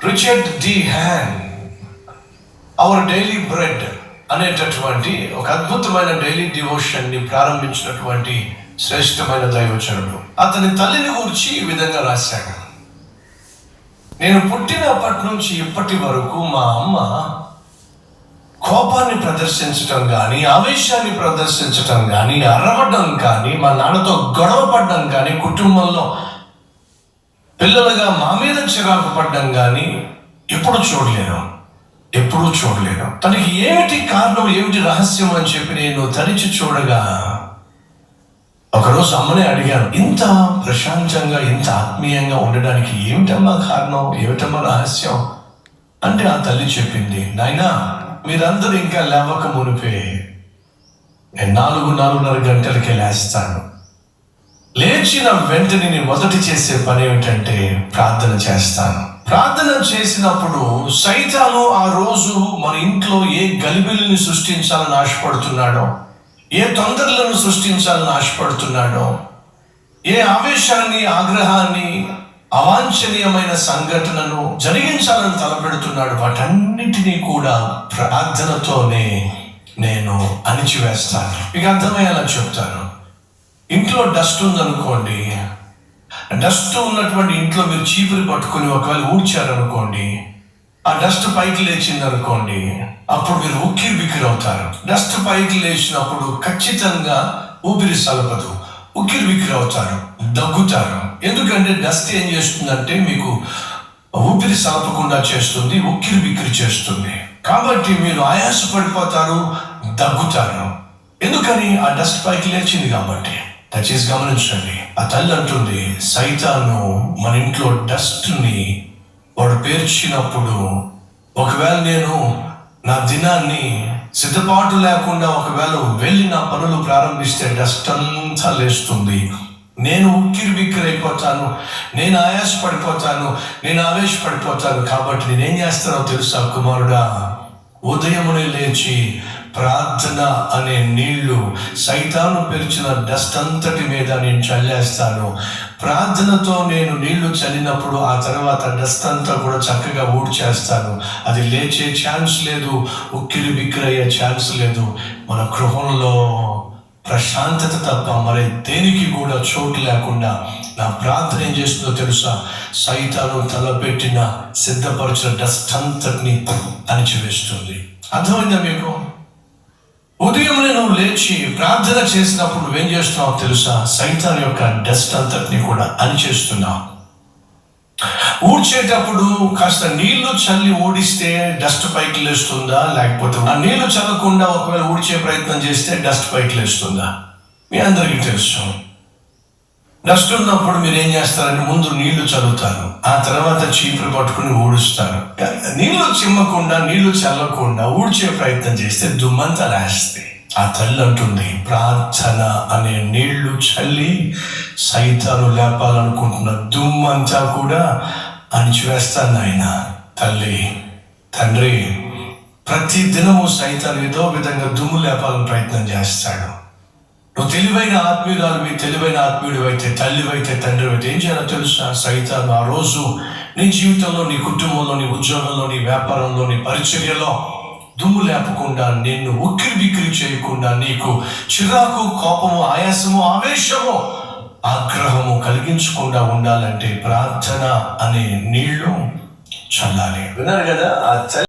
Richard De Haan our daily bread అనేటటువంటి ఒక అద్భుతమైన డైలీ డివోషన్ని ప్రారంభించినటువంటి శ్రేష్టమైన దైవచనుడు అతని తల్లిని గురించి ఈ విధంగా రాశాను నేను పుట్టినప్పటి నుంచి ఇప్పటి వరకు మా అమ్మ కోపాన్ని ప్రదర్శించటం కానీ ఆవేశాన్ని ప్రదర్శించటం కానీ అరవడం కానీ మా నాన్నతో గొడవ పడడం కానీ కుటుంబంలో పిల్లలుగా మా మీద చిరాకు పడ్డం కానీ ఎప్పుడు చూడలేను. ఎప్పుడూ చూడలేను. తనకి ఏమిటి కారణం ఏమిటి రహస్యం అని చెప్పి నేను తరిచి చూడగా ఒకరోజు అమ్మనే అడిగాను ఇంత ప్రశాంతంగా ఇంత ఆత్మీయంగా ఉండడానికి ఏమిటమ్మా కారణం ఏమిటమ్మా రహస్యం? అంటే ఆ తల్లి చెప్పింది నాయనా మీరందరూ ఇంకా లేవక మునిపే. నేను నాలుగు నాలుగున్నర గంటలకే లేస్తాను. లేచిన వెంటనే నేను మొదటి చేసే పని ఏమిటంటే ప్రార్థన చేస్తాను. ప్రార్థన చేసినప్పుడు సైతాను ఆ రోజు మన ఇంట్లో ఏ గలిబిలిని సృష్టించాలని ఆశపడుతున్నాడో ఏ తొందరలను సృష్టించాలని ఆశపడుతున్నాడో ఏ ఆవేశాన్ని ఆగ్రహాన్ని అవాంఛనీయమైన సంఘటనను జరిగించాలని తలపెడుతున్నాడు వాటన్నిటినీ కూడా ప్రార్థనతోనే నేను అణిచివేస్తాను. మీకు అర్థమయ్యేలా చెప్తాను. ఇంట్లో డస్ట్ ఉందనుకోండి డస్ట్ ఉన్నటువంటి ఇంట్లో మీరు చీపురు పట్టుకొని ఒకవేళ ఊడ్చారనుకోండి ఆ డస్ట్ పైకి లేచింది అనుకోండి అప్పుడు మీరు ఉక్కిరి బిక్కిరి అవుతారు డస్ట్ పైకి లేచినప్పుడు ఖచ్చితంగా ఊపిరి సలపదు. ఉక్కిరి బిక్కిరి అవుతారు దగ్గుతారు. ఎందుకంటే డస్ట్ ఏం చేస్తుందంటే మీకు ఊపిరి సలపకుండా చేస్తుంది ఉక్కిరి బిక్కిరి చేస్తుంది. కాబట్టి మీరు ఆయాస పడిపోతారు దగ్గుతారు. ఎందుకని? ఆ డస్ట్ పైకి లేచింది కాబట్టి. దయచేసి గమనించండి. ఆ తల్లి అంటుంది సైతాను మన ఇంట్లో డస్ట్ని వాడు పేర్చినప్పుడు ఒకవేళ నేను నా దినాన్ని సిద్ధపాటు లేకుండా ఒకవేళ వెళ్ళి నా పనులు ప్రారంభిస్తే డస్ట్ అంతా లేస్తుంది. నేను ఉక్కిరి బిక్కిరైపోతాను నేను ఆయాసపడిపోతాను. నేను ఆవేశపడిపోతాను. కాబట్టి నేనేం చేస్తానో తెలుసా కుమారుడా? ఉదయమునే లేచి ప్రార్థన అనే నీళ్ళు సైతాను పెరిచిన డస్ట్ అంతటి మీద నేను చల్లేస్తాను. ప్రార్థనతో నేను నీళ్ళు చల్లినప్పుడు ఆ తర్వాత డస్ట్ అంతా కూడా చక్కగా ఊడ్చేస్తాను. అది లేచే ఛాన్స్ లేదు ఉక్కిరి బిక్కిరి అయ్యే ఛాన్స్ లేదు. మన గృహంలో ప్రశాంతత తప్ప మరి దేనికి కూడా చోటు లేకుండా నా ప్రార్థన ఏం చేస్తుందో తెలుసా? సైతాను తలపెట్టిన సిద్ధపరిచిన డస్ట్ అంతటిని అణిచివేస్తుంది. అర్థమైందా మీకు? ఉదయం నువ్వు లేచి ప్రార్థన చేసినప్పుడు నువ్వేం చేస్తున్నావు తెలుసా? సైతాన్ యొక్క డస్ట్ అంతటిని కూడా అణిచేస్తున్నావు ఊడ్చేటప్పుడు కాస్త నీళ్ళు చల్లి ఊడిస్తే డస్ట్ పైకి లేస్తుందా? లేకపోతే ఆ నీళ్ళు చల్లకుండా ఒకవేళ ఊడ్చే ప్రయత్నం చేస్తే డస్ట్ పైకి లేస్తుందా? మీ అందరికీ తెలుసు. డస్ట్ ఉన్నప్పుడు మీరు ఏం చేస్తారంటే ముందు నీళ్ళు చల్లుతారు. ఆ తర్వాత చీపురు పట్టుకుని ఊడుస్తారు. నీళ్ళు చిమ్మకుండా నీళ్ళు చల్లకుండా ఊడ్చే ప్రయత్నం చేస్తే దుమ్మంతా లేస్తే ఆ తల్లి అంటుంది ప్రార్థన అనే నీళ్ళు చల్లి సైతాను లేపాలనుకుంటున్న దుమ్మంతా కూడా అణిచివేస్తాను ఆయన తల్లి తండ్రి ప్రతి దినము సైతాను ఏదో విధంగా దుమ్ము లేపాలని ప్రయత్నం చేస్తాడు. నువ్వు తెలివైన ఆత్మీయురాలు మీ తెలివైన ఆత్మీయుడు అయితే తల్లివైతే తండ్రి అయితే ఏం చేయాలో తెలుసా? సైతాన్ని ఆ రోజు నీ జీవితంలో నీ కుటుంబంలో నీ ఉద్యోగంలో నీ వ్యాపారంలో నీ పరిచర్యలో దుమ్ము లేపకుండా నిన్ను ఉక్కిరి బిక్కిరి చేయకుండా నీకు చిరాకు కోపము ఆయాసము ఆవేశము ఆగ్రహము కలిగించకుండా ఉండాలంటే ప్రార్థన అనే నీళ్ళు చల్లాలి. విన్నారు కదా ఆ